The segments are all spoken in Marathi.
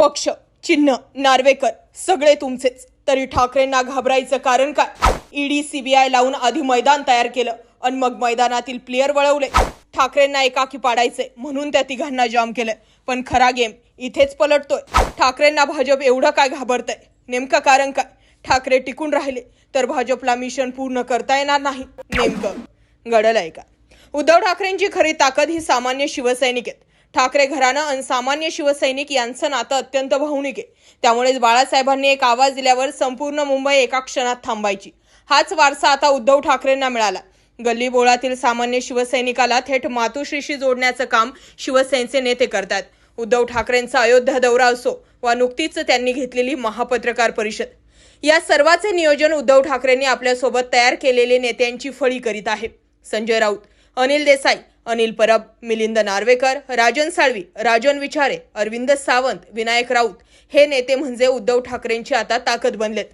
पक्ष चिन्ह नार्वेकर सगळे तुमचेच. तरी ठाकरेंना घाबरायचं कारण काय? ईडी सीबीआय लावून आधी मैदान तयार केलं आणि मग मैदानातील प्लेयर वळवले. ठाकरेंना एकाकी पाडायचे म्हणून त्या तिघांना जाम केलं. पण खरा गेम इथेच पलटतोय. ठाकरेंना भाजप एवढं काय घाबरतंय? नेमकं कारण काय? ठाकरे टिकून राहिले तर भाजपला मिशन पूर्ण करता येणार नाही. नेमकं घडलंय का? उद्धव ठाकरेंची खरी ताकद ही सामान्य शिवसैनिक आहेत. ठाकरे घराणं आणि सामान्य शिवसैनिक यांचं नातं अत्यंत भावनिक आहे. त्यामुळेच बाळासाहेबांनी एक आवाज दिल्यावर संपूर्ण मुंबई एका क्षणात थांबायची. हाच वारसा आता उद्धव ठाकरेंना मिळाला. गल्ली बोळातील सामान्य शिवसैनिकाला थेट मातोश्रीशी जोडण्याचं काम शिवसेनेचे नेते करतात. उद्धव ठाकरेंचा अयोध्या दौरा असो वा नुकतीच त्यांनी घेतलेली महापत्रकार परिषद. या सर्वाचे नियोजन उद्धव ठाकरेंनी आपल्यासोबत तयार केलेले नेत्यांची फळी करीत आहे. संजय राऊत अनिल देसाई अनिल परब मिलिंद नार्वेकर राजन साळवी राजन विचारे अरविंद सावंत विनायक राऊत हे नेते म्हणजे उद्धव ठाकरेंची आता ताकद बनलेत.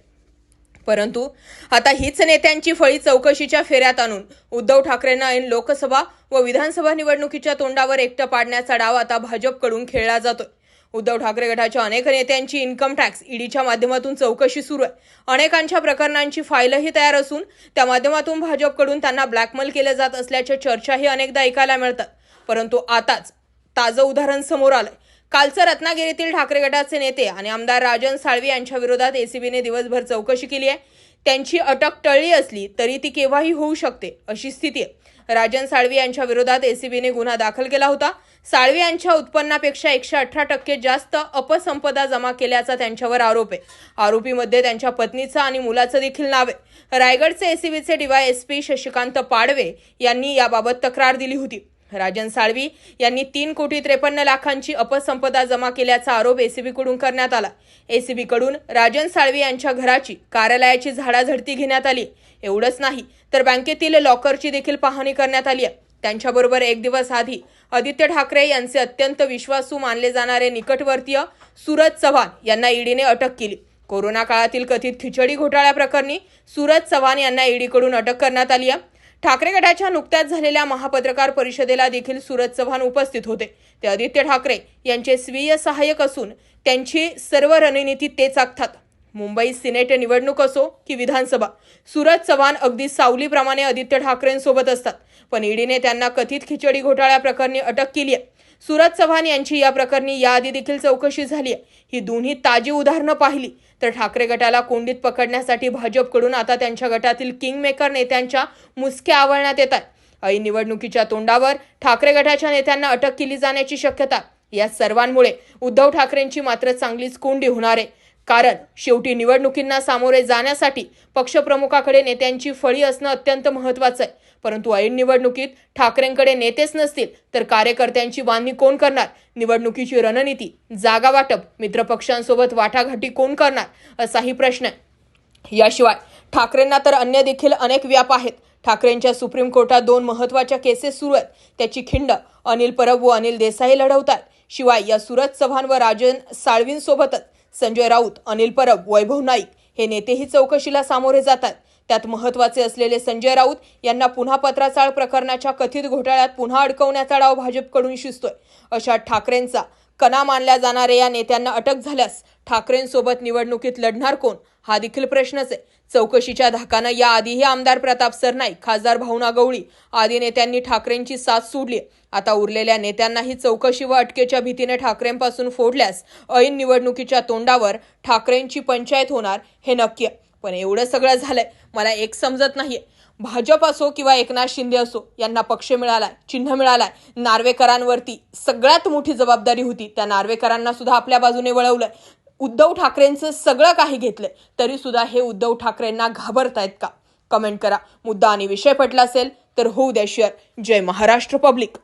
परंतु आता हीच नेत्यांची फळी चौकशीच्या फेऱ्यात आणून उद्धव ठाकरेंना ऐन लोकसभा व विधानसभा निवडणुकीच्या तोंडावर एकटं पाडण्याचा डाव आता भाजपकडून खेळला जातोय. उद्धव ठाकरे गटाच्या अनेक नेत्यांची इन्कम टॅक्स ईडीच्या माध्यमातून चौकशी सुरू आहे. अनेकांच्या प्रकरणांची फाईलही तयार असून त्या माध्यमातून भाजपकडून त्यांना ब्लॅकमेल केलं जात असल्याच्या चर्चाही अनेकदा ऐकायला मिळतात. परंतु आताच ताजं उदाहरण समोर आलंय. कालचं रत्नागिरीतील ठाकरे गटाचे नेते आणि आमदार राजन साळवी यांच्या विरोधात एसीबीने दिवसभर चौकशी केली आहे. त्यांची अटक टळली असली तरी ती केव्हाही होऊ शकते अशी स्थिती आहे. राजन साळवी यांच्या विरोधात एसीबीने गुन्हा दाखल केला होता. साळवी यांच्या उत्पन्नापेक्षा एकशे अठरा टक्के जास्त अपसंपदा जमा केल्याचा त्यांच्यावर आरोप आहे. आरोपीमध्ये त्यांच्या पत्नीचं आणि मुलाचं देखील नाव आहे. रायगडचे एसीबीचे डीवायएसपी शशिकांत पाडवे यांनी याबाबत तक्रार दिली होती. राजन साळवी यांनी तीन कोटी त्रेपन्न लाखांची अपसंपदा जमा केल्याचा आरोप एसीबीकडून करण्यात आला. एसीबीकडून राजन साळवी यांच्या घराची कार्यालयाची झाडाझडती घेण्यात आली. एवढंच नाही तर बँकेतील लॉकरची देखील पाहणी करण्यात आली आहे. त्यांच्याबरोबर एक दिवस आधी आदित्य ठाकरे यांचे अत्यंत विश्वासू मानले जाणारे निकटवर्तीय सूरज चव्हाण यांना ईडीने अटक केली. कोरोना काळातील कथित खिचडी घोटाळ्याप्रकरणी सूरज चव्हाण यांना ईडीकडून अटक करण्यात आली आहे. ठाकरे गटाच्या नुकत्याच झालेल्या महापत्रकार परिषदेला देखील सुरज चव्हाण उपस्थित होते. ते आदित्य ठाकरे यांचे स्वीय सहाय्यक असून त्यांची सर्व रणनीती तेच आखतात. मुंबई सिनेट निवडणूक असो की विधानसभा सूरज चव्हाण अगदी सावलीप्रमाणे आदित्य ठाकरेंसोबत असतात. पण ईडीने त्यांना कथित खिचडी घोटाळ्या प्रकरणी अटक केली आहे. सूरज चव्हाण यांची या प्रकरणी याआधी देखील चौकशी झाली आहे. ही दोन्ही ताजी उदाहरणं पाहिली. तर ठाकरे गटाला कोंडीत पकडण्यासाठी भाजपकडून आता त्यांच्या गटातील किंगमेकर नेत्यांच्या मुसक्या आवळण्यात येत आहेत. ऐन निवडणुकीच्या तोंडावर ठाकरे गटाच्या नेत्यांना अटक केली जाण्याची शक्यता या सर्वांमुळे. उद्धव ठाकरेंची मात्र चांगलीच कोंडी होणार आहे. कारण शेवटी निवडणुकींना सामोरे जाण्यासाठी पक्षप्रमुखाकडे नेत्यांची फळी असणं अत्यंत महत्वाचं आहे. परंतु ऐन निवडणुकीत ठाकरेंकडे नेतेच नसतील तर कार्यकर्त्यांची बांधणी कोण करणार? निवडणुकीची रणनीती जागा वाटप मित्रपक्षांसोबत वाटाघाटी कोण करणार? असाही प्रश्न आहे. याशिवाय ठाकरेंना तर अन्य देखील अनेक व्याप आहेत. ठाकरेंच्या सुप्रीम कोर्टात दोन महत्त्वाच्या केसेस सुरू आहेत. त्याची खिंड अनिल परब व अनिल देसाई लढवतात. शिवाय या सुरज चव्हाण व राजन साळवींसोबतच संजय राऊत अनिल परब वैभव नाईक हे नेतेही चौकशीला सामोरे जातात. त्यात महत्त्वाचे असलेले संजय राऊत यांना पुन्हा पत्राचाळ प्रकरणाच्या कथित घोटाळ्यात पुन्हा अडकवण्याचा डाव भाजपकडून शिजतोय अशा ठाकरेंचा कणा मानल्या जाणाऱ्या या नेत्यांना अटक झाल्यास ठाकरेंसोबत निवडणुकीत लढणार कोण? हा देखील प्रश्नच आहे. चौकशीच्या धाकानं याआधीही आमदार प्रताप सरनाईक खासदार भावना गवळी आदी नेत्यांनी ठाकरेंची साथ सोडली आता उरलेल्या नेत्यांनाही चौकशी व अटकेच्या भीतीने ठाकरेंपासून फोडल्यास ऐन निवडणुकीच्या तोंडावर ठाकरेंची पंचायत होणार हे नक्की पण एवढं सगळं झालंय. मला एक समजत नाहीये. भाजप असो किंवा एकनाथ शिंदे असो यांना पक्ष मिळालाय चिन्ह मिळालाय. नार्वेकरांवरती सगळ्यात मोठी जबाबदारी होती. त्या नार्वेकरांना सुद्धा आपल्या बाजूने वळवलंय. उद्धव ठाकरेंचं सगळं काही घेतलंय. तरी सुद्धा हे उद्धव ठाकरेंना घाबरतायत का? कमेंट करा. मुद्दा आणि विषय पटला असेल तर होऊ द्या शेअर जय महाराष्ट्र पब्लिक